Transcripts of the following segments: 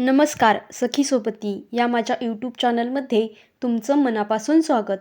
नमस्कार सखी सोबती या माझ्या यूट्यूब चॅनलमध्ये तुमचं मनापासून स्वागत.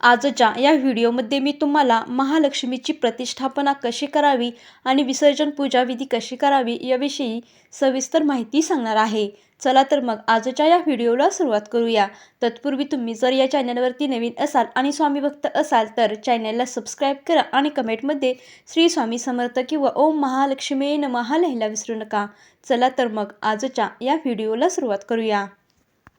आजच्या या व्हिडिओमध्ये मी तुम्हाला महालक्ष्मीची प्रतिष्ठापना कशी करावी आणि विसर्जन पूजा विधी कशी करावी याविषयी सविस्तर माहिती सांगणार आहे. चला तर मग आजच्या या व्हिडिओला सुरुवात करूया. तत्पूर्वी तुम्ही जर या चॅनलवरती नवीन असाल आणि स्वामी भक्त असाल तर चॅनलला सबस्क्राईब करा आणि कमेंटमध्ये श्री स्वामी समर्थ किंवा ओम महालक्ष्मी न लिहायला विसरू नका. चला तर मग आजच्या या व्हिडिओला सुरुवात करूया.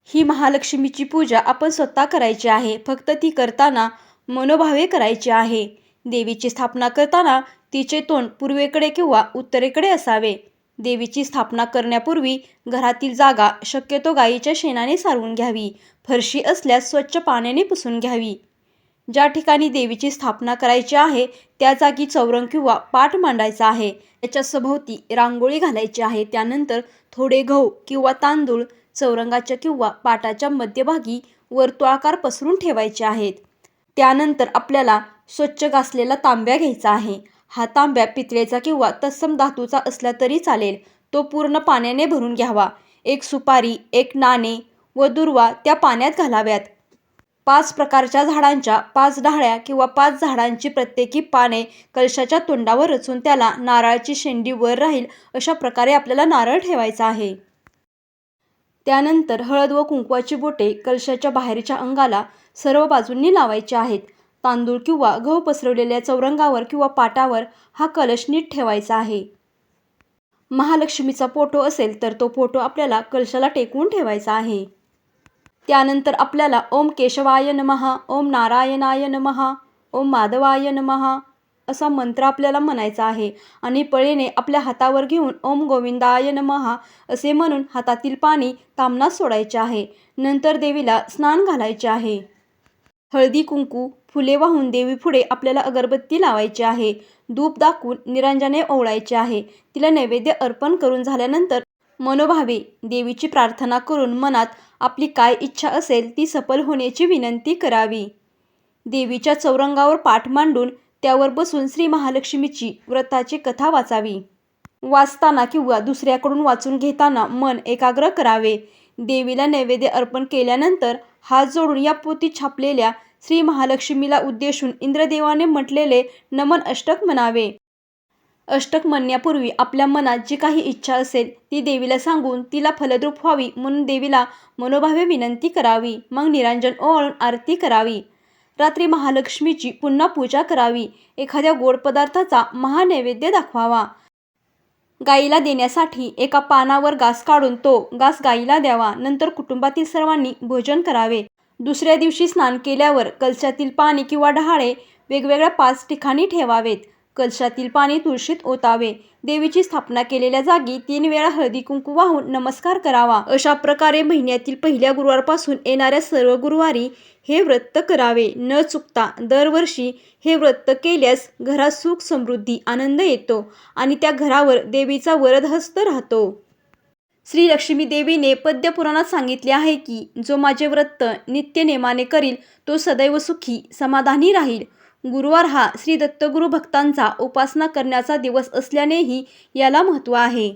ही महालक्ष्मीची पूजा आपण स्वतः करायची आहे. फक्त ती करताना मनोभावे करायची आहे. देवीची स्थापना करताना तिचे तोंड पूर्वेकडे किंवा उत्तरेकडे असावे. देवीची स्थापना करण्यापूर्वी घरातील जागा शक्यतो गाईच्या शेणाने सारवून घ्यावी. फरशी असल्यास स्वच्छ पाण्याने पुसून घ्यावी. ज्या ठिकाणी देवीची स्थापना करायची आहे त्या जागी चौरंग किंवा पाठ मांडायचा आहे. त्याच्या सभोवती रांगोळी घालायची आहे. त्यानंतर थोडे गहू किंवा तांदूळ चौरंगाच्या किंवा पाटाच्या मध्यभागी वर्तुळाकार पसरून ठेवायचे आहेत. त्यानंतर आपल्याला स्वच्छ घासलेला तांब्या घ्यायचा आहे. हा तांब्या पितळेचा किंवा तत्सम धातूचा असला तरी चालेल. तो पूर्ण पाण्याने भरून घ्यावा. एक सुपारी एक नाणे व दुर्वा त्या पाण्यात घालाव्यात. पाच प्रकारच्या झाडांच्या पाच डाळ्या किंवा पाच झाडांची प्रत्येकी पाने कलशाच्या तोंडावर रचून त्याला नारळाची शेंडी वर राहील अशा प्रकारे आपल्याला नारळ ठेवायचा आहे. त्यानंतर हळद व कुंकवाची बोटे कलशाच्या बाहेरच्या अंगाला सर्व बाजूंनी लावायची आहेत. तांदूळ किंवा गहू पसरवलेल्या चौरंगावर किंवा पाटावर हा कलश नीट ठेवायचा आहे. महालक्ष्मीचा फोटो असेल तर तो फोटो आपल्याला कलशाला टेकवून ठेवायचा आहे. त्यानंतर आपल्याला ओम केशवाय नमहा ओम नारायणाय नमहा ओम माधवाय नमहा असा मंत्र आपल्याला म्हणायचा आहे. आणि पळीने आपल्या हातावर घेऊन ओम गोविंदाय महा असे म्हणून हातातील पाणी तामनात सोडायचे आहे. नंतर देवीला स्नान घालायचे आहे. हळदी कुंकू फुले वाहून देवी पुढे आपल्याला अगरबत्ती लावायची आहे. धूप दाखवून निरंजने ओवळायचे आहे. तिला नैवेद्य अर्पण करून झाल्यानंतर मनोभावे देवीची प्रार्थना करून मनात आपली काय इच्छा असेल ती सफल होण्याची विनंती करावी. देवीच्या चौरंगावर पाठ मांडून त्यावर बसून श्री महालक्ष्मीची व्रताची कथा वाचावी. वाचताना किंवा दुसऱ्याकडून वाचून घेताना मन एकाग्र करावे. देवीला नैवेद्य अर्पण केल्यानंतर हात जोडून या पोती छापलेल्या श्री महालक्ष्मीला उद्देशून इंद्रदेवाने म्हटलेले नमन अष्टक म्हणावे. अष्टक म्हणण्यापूर्वी आपल्या मनात जी काही इच्छा असेल ती देवीला सांगून तिला फलद्रूप व्हावी म्हणून देवीला मनोभावे विनंती करावी. मग निरांजन ओवाळून आरती करावी. रात्री महालक्ष्मीची पुन्हा पूजा करावी. एखाद्या गोड पदार्थाचा महानैवेद्य दाखवावा. गाईला देण्यासाठी एका पानावर घास काढून तो घास गाईला द्यावा. नंतर कुटुंबातील सर्वांनी भोजन करावे. दुसऱ्या दिवशी स्नान केल्यावर कलशातील पाणी किंवा डहाळे वेगवेगळ्या पाच ठिकाणी ठेवावेत. कलशातील पाणी तुळशीत ओतावे. देवीची स्थापना केलेल्या जागी तीन वेळा हळदी कुंकू वाहून नमस्कार करावा. अशा प्रकारे महिन्यातील पहिल्या गुरुवारपासून येणाऱ्या सर्व गुरुवारी हे व्रत करावे. न चुकता दरवर्षी हे व्रत केल्यास घरात सुख समृद्धी आनंद येतो आणि त्या घरावर देवीचा वरदहस्त राहतो. श्री लक्ष्मी देवीने पद्यपुराणात सांगितले आहे की जो माझे व्रत नित्य नेमाने करील तो सदैव सुखी समाधानी राहील. गुरुवार हा श्री दत्तगुरु भक्तांचा उपासना करण्याचा दिवस असल्यानेही याला महत्त्व आहे.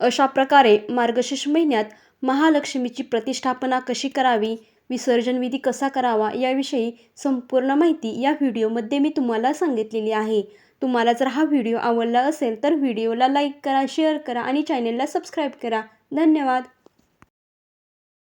अशा प्रकारे मार्गशीर्ष महिन्यात महालक्ष्मीची प्रतिष्ठापना कशी करावी विसर्जन विधी कसा करावा याविषयी संपूर्ण माहिती या व्हिडिओमध्ये मी तुम्हाला सांगितलेली आहे. तुम्हाला जर हा व्हिडिओ आवडला असेल तर व्हिडिओला लाईक करा शेअर करा आणि चॅनेलला सबस्क्राईब करा. धन्यवाद!